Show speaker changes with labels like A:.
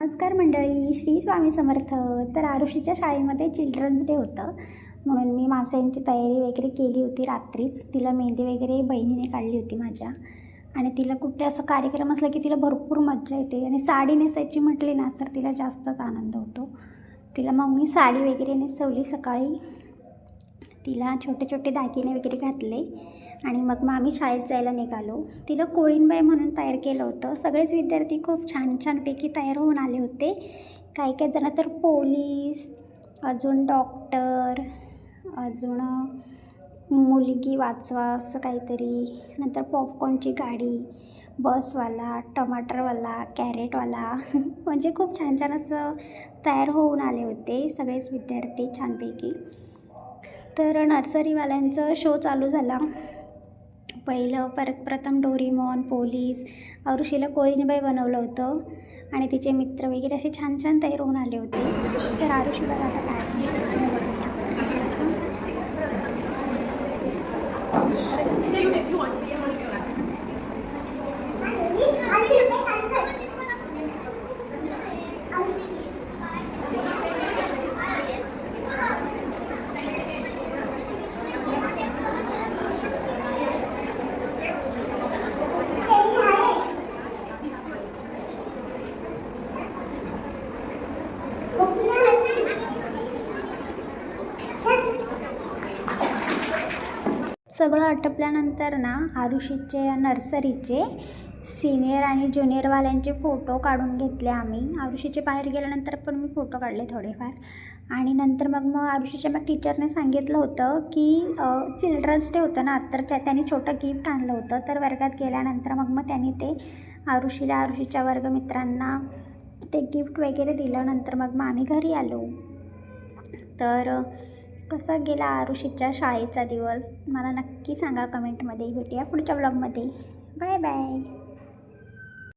A: नमस्कार मंडळी श्री स्वामी समर्थ. तर आरुषीच्या शाळेमध्ये चिल्ड्रन्स डे होतं. म्हणून मी माशांची तयारी वगैरे केली होती रात्रीच. तिला मेहंदी वगैरे बहिणीने काढली होती माझ्या. आणि तिला कुठे असं कार्यक्रम असला की तिला भरपूर मज्जा येते. आणि साडी नेसायची म्हटली ना तर तिला जास्तच आनंद होतो. तिला मग मी साडी वगैरे नेसवली सकाळी. तिला छोटे छोटे दागिने वगैरे घातले. आणि मग मग आम्ही शाळेत जायला निघालो. तिला कोळींबाई म्हणून तयार केलं होतं. सगळेच विद्यार्थी खूप छान छानपैकी तयार होऊन आले होते. काही काही जण तर पोलीस अजून डॉक्टर अजून मुलगी वाचवा असं काहीतरी नंतर पॉपकॉर्नची गाडी बसवाला टमाटरवाला कॅरेटवाला म्हणजे खूप छान छान असं तयार होऊन आले होते सगळेच विद्यार्थी छानपैकी. तर नर्सरीवाल्यांचं शो चालू झाला. पहिलं परत प्रथम डोरीमॉन पोलीस अरुषीला कोळीनबाई बनवलं होतं आणि तिचे मित्र वगैरे असे छान छान तयार होऊन आले होते. तर आरुषीला आता काय सगळं आटपल्यानंतर ना आरुषीचे नर्सरीचे सिनियर आणि ज्युनियरवाल्यांचे फोटो काढून घेतले आम्ही. आरुषीचे बाहेर गेल्यानंतर पण मी फोटो काढले थोडेफार. आणि नंतर मग मग आरुषीच्या मग टीचरने सांगितलं होतं की चिल्ड्रन्स डे होतं ना तर त्या त्यांनी छोटं गिफ्ट आणलं होतं. तर वर्गात गेल्यानंतर मग मग त्यांनी ते आरुषीला आरुषीच्या वर्गमित्रांना ते गिफ्ट वगैरे दिल्यानंतर मग मग आम्ही घरी आलो. तर कसा गेला आरुषीच्या शाळेचा दिवस? मला नक्की सांगा कमेंटमध्ये. भेटूया पुढच्या ब्लॉगमध्ये बाय बाय.